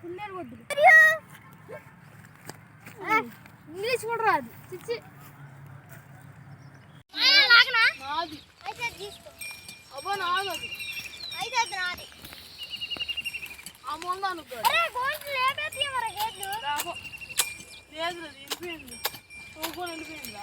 కుందేలు వద్దు ఇంగ్లీష్ కూడా రాదు. చిచ్చి. నాది. అబ్బా నాది అది. అమ్మ అనుకో. లేదు అది వెళ్ళిపోయింది వెళ్ళిపోయిందా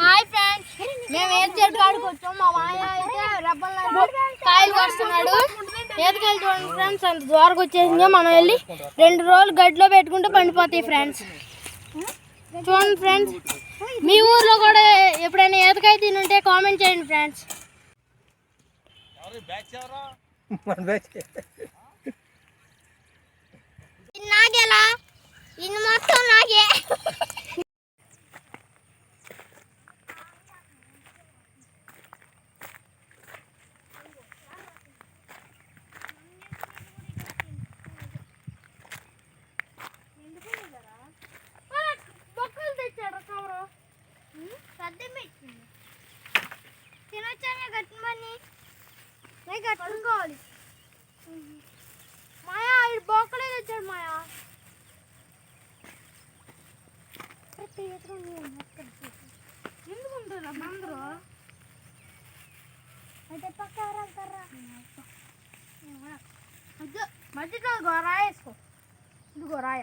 హాయ్ ఫ్రెండ్స్ మేము ఏం చెట్టు కాడికి వచ్చాం? మా వాయ అయితే రబ్బల్ కాయలు వస్తున్నాడు ఏతకాయలు చూడండి ఫ్రెండ్స్ అంత దూరకు వచ్చేసిందో. మనం వెళ్ళి రెండు రోజులు గడ్డిలో పెట్టుకుంటే పండిపోతాయి ఫ్రెండ్స్ చూడండి ఫ్రెండ్స్ మీ ఊర్లో కూడా ఎప్పుడైనా ఏతకాయ తినుంటే కామెంట్ చేయండి ఫ్రెండ్స్ మన ఇది నాగేలా ఇది మొత్తం నాగే బొక్కలు తెచ్చాడు కవరు సర్ది పెట్టింది తినొచ్చానే గట్టుమని నేను కట్టుకోవాలి మాయా ఈ బొక్కలే తెచ్చాడు మాయా. ఎందుకు ఉంటారు అందరూ అయితే పక్క కర్రా? మధ్య మధ్యలో ఇదిగో రాయ వేసుకో. ఇదిగో రాయ.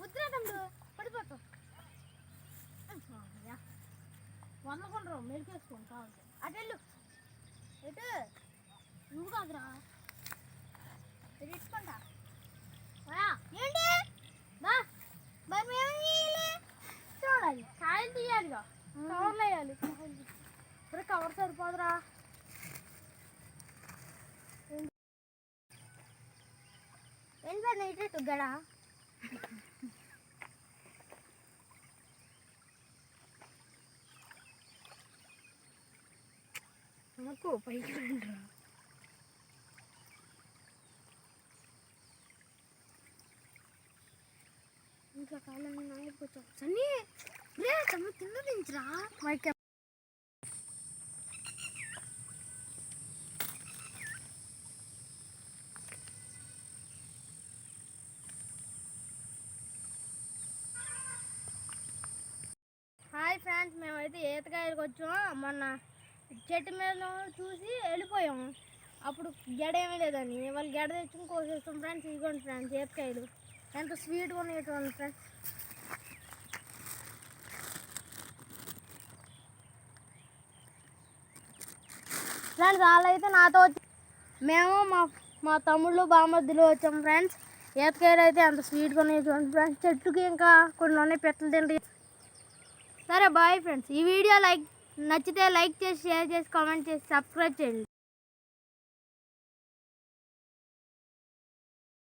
వద్దురా తమ్ముడు పడిపోతావు. వందకుంటారు మెరికేసుకుంటా అటు వెళ్ళు. ఎటు? నువ్వు కాదురా. మాయా ఏంటి? బా మరి చూడాలి. కాయలు తీయాలిగా. కవర్లు వేయాలి. సరే కవర్ సరిపోదురా. ఏం సార్ ఇటు ఇటు నాకు పైకి రండిరా ఇంకా సన్నీ! రే తమ్ముడు తిన్నదించరా మైక్. హాయ్ ఫ్రెండ్స్ మేమైతే ఈతకాయలకు వచ్చాం. మొన్న చెట్టు మీద చూసి వెళ్ళిపోయాము. అప్పుడు గెడ ఏమీ లేదని వాళ్ళు గెడ తెచ్చుకుని కోసేస్తాం ఫ్రెండ్స్. ఇదిగోండి ఫ్రెండ్స్ ఏపకాయలు. ఎంత స్వీట్గా ఉన్నాయి ఫ్రెండ్స్. ఫ్రెండ్స్ వాళ్ళు అయితే నాతో వచ్చి మేము మా మా తమ్ముళ్ళు బామద్దులు వచ్చాం ఫ్రెండ్స్. ఏతకాయలు అయితే అంత స్వీట్గా ఉన్నాయి చూడండి ఫ్రెండ్స్. చెట్టుకి ఇంకా కొన్ని ఉన్నాయి పెట్టలు తింటే సరే బాయ్ ఫ్రెండ్స్. ఈ వీడియో లైక్ నచ్చితే లైక్ చేసి షేర్ చేసి కామెంట్ చేసి సబ్స్క్రైబ్ చేయండి.